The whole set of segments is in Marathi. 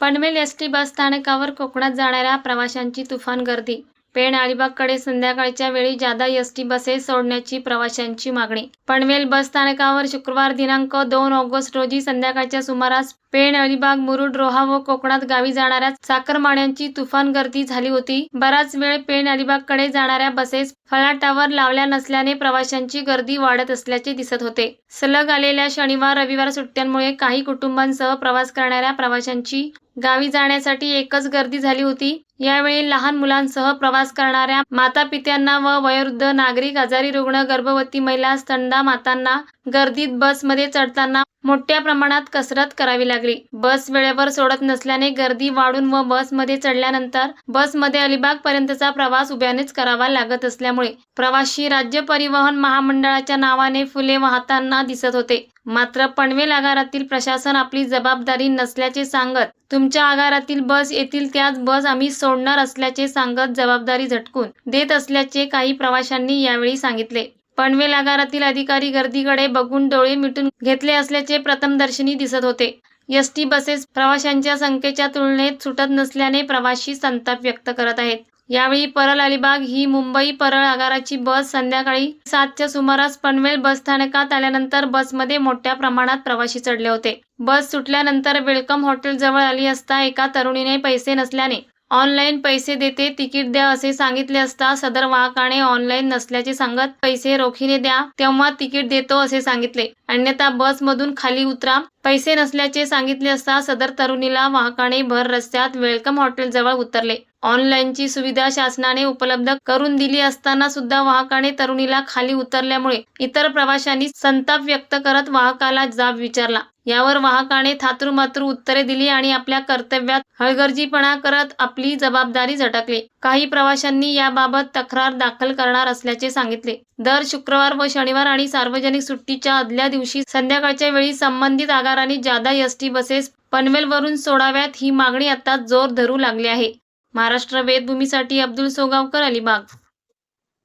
पनवेल एस टी बस स्थानकावर कोकणात जाणाऱ्या प्रवाशांची तुफान गर्दी. पेण अलिबागकडे संध्याकाळच्या वेळी जादा एस टी बसेस सोडण्याची प्रवाशांची मागणी. पनवेल बस स्थानकावर शुक्रवार दिनांक दोन ऑगस्ट रोजी संध्याकाळच्या सुमारास पेण अलिबाग मुरुड रोहा व कोकणात गावी जाणाऱ्या चाकरमान्यांची तुफान गर्दी झाली होती. बराच वेळ पेण अलिबागकडे जाणाऱ्या बसेस फलाटावर लावल्या नसल्याने प्रवाशांची गर्दी वाढत असल्याचे दिसत होते. सलग आलेल्या शनिवार रविवार सुट्ट्यांमुळे काही कुटुंबांसह प्रवास करणाऱ्या प्रवाशांची गावी जाण्यासाठी एकच गर्दी झाली होती. यावेळी लहान मुलांसह प्रवास करणाऱ्या माता पित्यांना व वयोवृद्ध नागरिक आजारी रुग्ण गर्भवती महिला स्तंडा मातांना गर्दीत बसमध्ये चढताना मोठ्या प्रमाणात कसरत करावी लागली. बस वेळेवर सोडत नसल्याने गर्दी वाढून व बसमध्ये चढल्यानंतर बसमध्ये अलिबाग पर्यंतचा प्रवास उभ्यानेच करावा लागत असल्यामुळे प्रवासी राज्य परिवहन महामंडळाच्या नावाने फुले वाहताना दिसत होते. मात्र पनवेल आगारातील प्रशासन आपली जबाबदारी नसल्याचे सांगत तुमच्या आगारातील बस येतील त्याच बस आम्ही सोडणार असल्याचे सांगत जबाबदारी झटकून देत असल्याचे काही प्रवाशांनी यावेळी सांगितले. पनवेल आगारातील अधिकारी गर्दीकडे बघून डोळे मिटून घेतले असल्याचे प्रथमदर्शनी दिसत होते. एस टी बसेस प्रवाशांच्या संख्येच्या तुलनेत सुटत नसल्याने प्रवाशी संताप व्यक्त करत आहेत. यावेळी परळ अलिबाग ही मुंबई परळ आगाराची बस संध्याकाळी सातच्या सुमारास पनवेल बस स्थानकात आल्यानंतर बसमध्ये मोठ्या प्रमाणात प्रवासी चढले होते. बस सुटल्यानंतर वेलकम हॉटेल जवळ आली असता एका तरुणीने पैसे नसल्याने ऑनलाईन पैसे देते तिकीट द्या असे सांगितले असता सदर वाहकाने ऑनलाईन नसल्याचे सांगत पैसे रोखीने द्या तेव्हा तिकीट देतो असे सांगितले. अन्यथा बसमधून खाली उतरा पैसे नसल्याचे सांगितले असता सदर तरुणीला वाहकाने भर रस्त्यात वेलकम हॉटेल जवळ उतरले. ऑनलाईनची सुविधा शासनाने उपलब्ध करून दिली असताना सुद्धा वाहकाने तरुणीला खाली उतरल्यामुळे इतर प्रवाशांनी संताप व्यक्त करत वाहकाला जाब विचारला. यावर वाहकाने थातूरमातूर उत्तरे दिली आणि आपल्या कर्तव्यात हळगर्जीपणा करत आपली जबाबदारी झटकली. काही प्रवाशांनी याबाबत तक्रार दाखल करणार असल्याचे सांगितले. दर शुक्रवार व शनिवार आणि सार्वजनिक सुट्टीच्या आदल्या दिवशी संध्याकाळच्या वेळी संबंधित आगारांनी जादा एस टी बसेस पनवेलवरून सोडाव्यात ही मागणी आता जोर धरू लागली आहे. महाराष्ट्र वेदभूमीसाठी अब्दुल सोगावकर अलिबाग.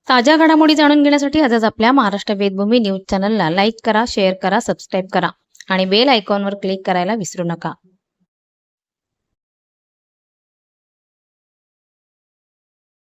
ताज्या घडामोडी जाणून घेण्यासाठी आजच आपल्या महाराष्ट्र वेदभूमी न्यूज चॅनलला लाईक करा शेअर करा सबस्क्राईब करा आणि बेल आयकॉनवर क्लिक करायला विसरू नका.